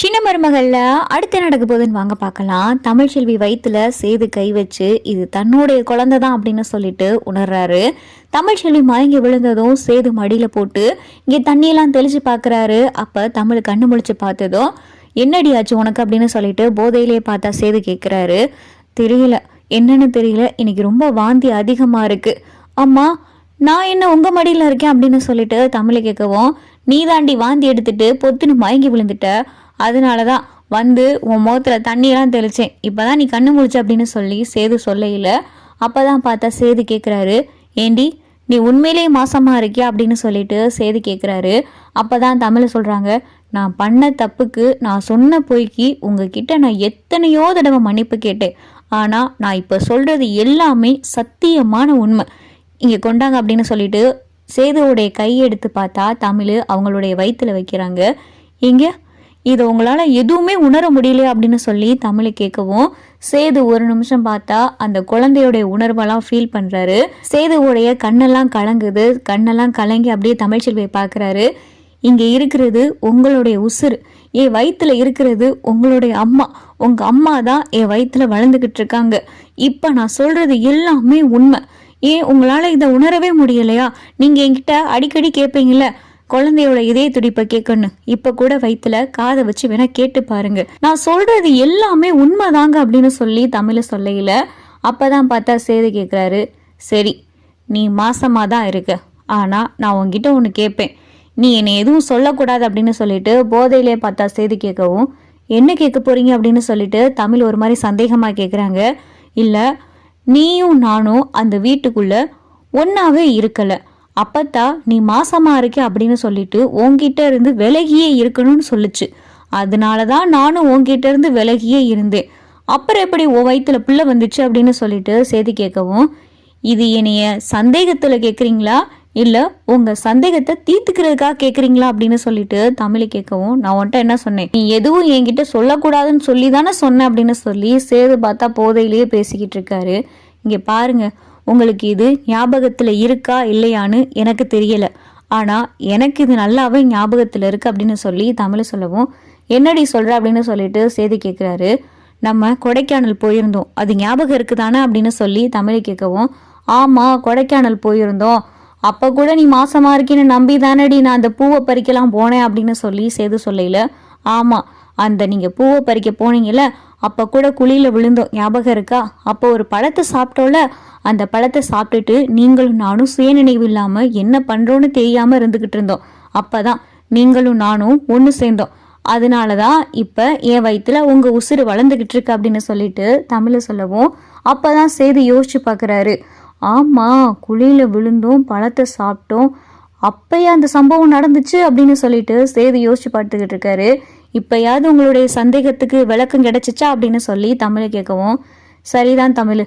சின்ன மருமகளில் அடுத்து நடக்க போகுதுன்னு வாங்க பார்க்கலாம். தமிழ்ச்செல்வி வயிற்றுல சேது கை வச்சு இது தன்னுடைய குழந்தை தான் அப்படின்னு சொல்லிட்டு உணர்றாரு. தமிழ்ச்செல்வி மயங்கி விழுந்ததும் சேது மடியில் போட்டு இங்கே தண்ணியெல்லாம் தெளிச்சு பார்க்குறாரு அப்போ தமிழ் கண்ணு முழிச்சு பார்த்ததும் என்னடி ஆச்சு உனக்கு? அப்படின்னு சொல்லிட்டு போதையிலே பார்த்தா சேது கேட்குறாரு தெரியல. என்னன்னு தெரியல. இன்னைக்கு ரொம்ப வாந்தி அதிகமாக இருக்குது அம்மா நான் என்ன உங்கள் மடியில் இருக்கேன்? அப்படின்னு சொல்லிட்டு தமிழை கேட்கவும் நீ தாண்டி வாந்தி எடுத்துட்டு பொத்துன்னு மயங்கி விழுந்துட்ட. அதனால தான் வந்து உன் முகத்தில் தண்ணியெல்லாம் இப்போ தான் நீ கண்ணு முழிச்ச அப்படின்னு சொல்லி சேது சொல்லையில அப்பதான் பார்த்தா சேது கேட்குறாரு ஏண்டி நீ உண்மையிலேயே மாசமாக இருக்கியா? அப்படின்னு சொல்லிட்டு சேது கேட்குறாரு அப்பதான் தமிழ் சொல்கிறாங்க நான் பண்ண தப்புக்கு நான் சொன்ன பொய்க்கு உங்ககிட்ட நான் எத்தனையோ தடவை மன்னிப்பு கேட்டேன். ஆனால் நான் இப்போ சொல்கிறது எல்லாமே சத்தியமான உண்மை. இங்கே கொண்டாங்க அப்படின்னு சொல்லிட்டு சேதுவோடைய கையை எடுத்து பார்த்தா தமிழ் அவங்களுடைய வயிற்றில் வைக்கிறாங்க. இங்கே இதை உங்களால் எதுவுமே உணர முடியலையா அப்படின்னு சொல்லி தமிழை கேட்கவும் சேது ஒரு நிமிஷம் பார்த்தா அந்த குழந்தையோடைய உணர்வெல்லாம் ஃபீல் பண்ணுறாரு சேதுவோடைய கண்ணெல்லாம் கலங்குது கண்ணெல்லாம் கலங்கி அப்படியே தமிழ்ச்செல்வியை பார்க்குறாரு. இங்கே இருக்கிறது உங்களுடைய உசுறு. என் வயிற்றுல இருக்கிறது உங்களுடைய அம்மா. உங்கள் அம்மா தான் என் வயிற்றுல வளர்ந்துக்கிட்டு இருக்காங்க. இப்போ நான் சொல்கிறது எல்லாமே உண்மை. ஏன் உங்களால் இதை உணரவே முடியலையா? நீங்கள் என்கிட்ட அடிக்கடி கேட்பீங்களே குழந்தையோட இதய துடிப்பை கேட்கணும். இப்ப கூட வயிற்றுல காதை வச்சு வேணா கேட்டு பாருங்க. நான் சொல்றது எல்லாமே உண்மைதாங்க அப்படின்னு சொல்லி தமிழ சொல்லையில அப்பதான் பார்த்தா சேது கேட்குறாரு சரி நீ மாசமா தான் இருக்க. ஆனா நான் உன்கிட்ட ஒன்று கேட்பேன் நீ என்னை எதுவும் சொல்லக்கூடாது அப்படின்னு சொல்லிட்டு போதையிலே பார்த்தா சேது கேட்கவும் என்ன கேட்க போறீங்க? அப்படின்னு சொல்லிட்டு தமிழ் ஒரு மாதிரி சந்தேகமா கேட்குறாங்க இல்லை நீயும் நானும் அந்த வீட்டுக்குள்ள ஒன்னாவே இருக்கலை. அப்பத்தா நீ மாசமா இருக்க அப்படின்னு சொல்லிட்டு உன்கிட்ட இருந்து விலகியே இருக்கணும்னு சொல்லுச்சு. அதனால தான் நானும் உன்கிட்ட இருந்து விலகியே இருந்தேன். அப்புறம் எப்படி உன் வயிற்றுல பிள்ளை வந்துச்சு அப்படின்னு சொல்லிட்டு செய்தி கேட்கவும் இது என்னைய சந்தேகத்தில் கேட்குறீங்களா இல்லை உங்கள் சந்தேகத்தை தீர்த்துக்கிறதுக்காக கேட்குறீங்களா அப்படின்னு சொல்லிட்டு தமிழை கேட்கவும் நான் உன்கிட்ட என்ன சொன்னேன்? நீ எதுவும் என்கிட்ட சொல்லக்கூடாதுன்னு சொல்லி தானே சொன்னேன் அப்படின்னு சொல்லி சேது பார்த்தா போதையிலேயே பேசிக்கிட்டு இருக்காரு. இங்கே பாருங்கள் உங்களுக்கு இது ஞாபகத்தில் இருக்கா இல்லையான்னு எனக்கு தெரியலை. ஆனால் எனக்கு இது நல்லாவே ஞாபகத்தில் இருக்கு அப்படின்னு சொல்லி தமிழை சொல்லவும் என்னடி சொல்கிற அப்படின்னு சொல்லிட்டு சேதி கேட்குறாரு நம்ம கொடைக்கானல் போயிருந்தோம். அது ஞாபகம் இருக்குதானே அப்படின்னு சொல்லி தமிழை கேட்கவும் ஆமாம் கொடைக்கானல் போயிருந்தோம். அப்போ கூட நீ மாசமாக இருக்கேன்னு நம்பி தானடி நான் அந்த பூவை பறிக்கலாம் போனேன் அப்படின்னு சொல்லி சேது சொல்லையில ஆமாம் அந்த நீங்கள் பூவை பறிக்க போனீங்கள அப்போ கூட குழியில் விழுந்தோம் ஞாபகம் இருக்கா? அப்போ ஒரு பழத்தை சாப்பிட்டோல அந்த பழத்தை சாப்பிட்டுட்டு நீங்களும் நானும் சுயநினைவு இல்லாமல் என்ன பண்ணுறோன்னு தெரியாமல் இருந்துக்கிட்டு இருந்தோம். அப்போ தான் நீங்களும் நானும் ஒன்று சேர்ந்தோம். அதனால தான் இப்போ என் வயிற்றுல உங்கள் உசுறு வளர்ந்துக்கிட்டு இருக்கு அப்படின்னு சொல்லிட்டு தமிழை சொல்லவும் அப்போ தான் சேது யோசிச்சு பார்க்குறாரு ஆமாம் குழியில் விழுந்தோம் பழத்தை சாப்பிட்டோம் அப்பயே அந்த சம்பவம் நடந்துச்சு அப்படின்னு சொல்லிட்டு சேது யோசிச்சு பார்த்துக்கிட்டு இருக்காரு. இப்பயாவது உங்களுடைய சந்தேகத்துக்கு விளக்கம் கிடைச்சிச்சா அப்படின்னு சொல்லி தமிழை கேட்கவும் சரிதான் தமிழ்.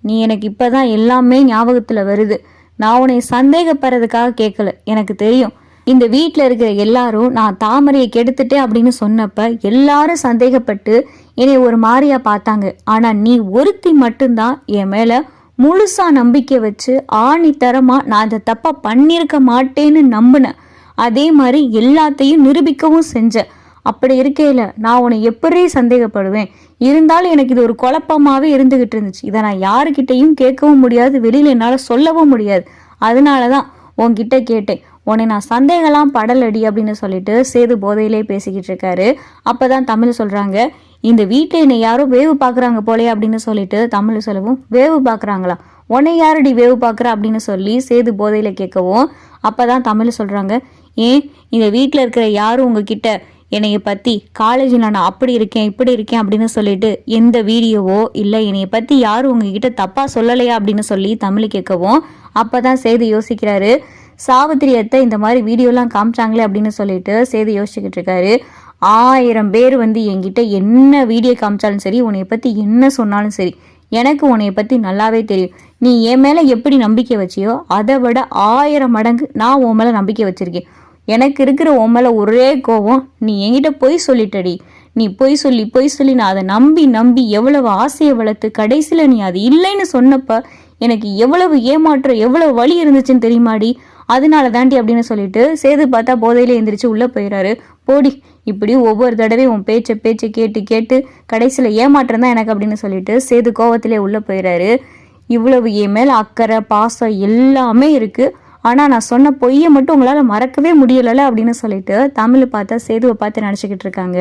நீ எனக்கு இப்பதான் எல்லாமே ஞாபகத்தில் வருது. நான் உன்னை சந்தேகப்படுறதுக்காக கேட்கல. எனக்கு தெரியும். இந்த வீட்டில் இருக்கிற எல்லாரும் நான் தாமரையை கெடுத்துட்டேன் அப்படின்னு சொன்னப்ப எல்லாரும் சந்தேகப்பட்டு என்னை ஒரு மாதிரியா பார்த்தாங்க. ஆனா நீ ஒருத்தி மட்டும்தான் என் மேல முழுசா நம்பிக்கை வச்சு ஆணித்தரமா நான் அதை தப்பா பண்ணியிருக்க மாட்டேன்னு நம்பினேன் அதே மாதிரி எல்லாத்தையும் நிரூபிக்கவும் செஞ்சேன் அப்படி இருக்கையில நான் உன்னை எப்படி சந்தேகப்படுவேன்? இருந்தாலும் எனக்கு இது ஒரு குழப்பமாகவே இருந்துகிட்டு இருந்துச்சு. இதை நான் யாருக்கிட்டையும் கேட்கவும் முடியாது வெளியில என்னால் சொல்லவும் முடியாது. அதனால தான் உன்கிட்ட கேட்டேன். உன்னை நான் சந்தேகம்லாம் படலடி அப்படின்னு சொல்லிட்டு சேது போதையிலே பேசிக்கிட்டு இருக்காரு. அப்பதான் தமிழ் சொல்கிறாங்க இந்த வீட்டில் என்னை யாரோ வேவு பார்க்குறாங்க போலே அப்படின்னு சொல்லிட்டு தமிழ் சொல்லவும் வேவு பார்க்குறாங்களா உன்னை யாரடி வேவு பார்க்குற அப்படின்னு சொல்லி சேது போதையில் கேட்கவும் அப்போ தான் தமிழ் சொல்கிறாங்க ஏன்? இந்த வீட்டில் இருக்கிற யாரும் உங்ககிட்ட என்னைய பற்றி காலேஜில் நான் அப்படி இருக்கேன் இப்படி இருக்கேன் அப்படின்னு சொல்லிட்டு எந்த வீடியோவோ இல்லை என்னைய பற்றி யாரும் உங்ககிட்ட தப்பாக சொல்லலையா அப்படின்னு சொல்லி தமிழ் கேட்கவும் அப்போ தான் சேது யோசிக்கிறாரு. சாவித்திரியத்தை இந்த மாதிரி வீடியோலாம் காமிச்சாங்களே அப்படின்னு சொல்லிட்டு சேது யோசிச்சுக்கிட்டு இருக்காரு. ஆயிரம் பேர் வந்து என்கிட்ட என்ன வீடியோ காமிச்சாலும் சரி உன்னைய பற்றி என்ன சொன்னாலும் சரி எனக்கு உன்னைய பற்றி நல்லாவே தெரியும். நீ என் மேலே எப்படி நம்பிக்கை வச்சியோ அதை விட ஆயிரம் மடங்கு நான் உன் மேலே நம்பிக்கை வச்சிருக்கேன். எனக்கு இருக்கிற உன் மேலே ஒரே கோவம் நீ என்கிட்ட பொய் சொல்லிட்டடி. நீ பொய் சொல்லி பொய் சொல்லி நான் அதை நம்பி நம்பி எவ்வளவு ஆசையை வளர்த்து கடைசியில் நீ அது இல்லைன்னு சொன்னப்ப எனக்கு எவ்வளவு ஏமாற்றம் எவ்வளவு வழி இருந்துச்சுன்னு தெரியுமாடி? அதனால தாண்டி அப்படின்னு சொல்லிட்டு சேது பார்த்தா போதையில எந்திரிச்சு உள்ள போயிடுறாரு போடி இப்படி ஒவ்வொரு தடவையும் உன் பேச்சை பேச்சை கேட்டு கேட்டு கடைசியில் ஏமாற்றம் தான் எனக்கு அப்படின்னு சொல்லிட்டு சேது கோவத்திலே உள்ள போயிடுறாரு இவ்வளவு என் மேல் அக்கறை பாசம் எல்லாமே இருக்கு. ஆனால் நான் சொன்ன பொய்யை மட்டும் உங்களால் மறக்கவே முடியலை அப்படின்னு சொல்லிட்டு தமிழ் பார்த்தா சேதுவை பார்த்து நினச்சிக்கிட்டு இருக்காங்க.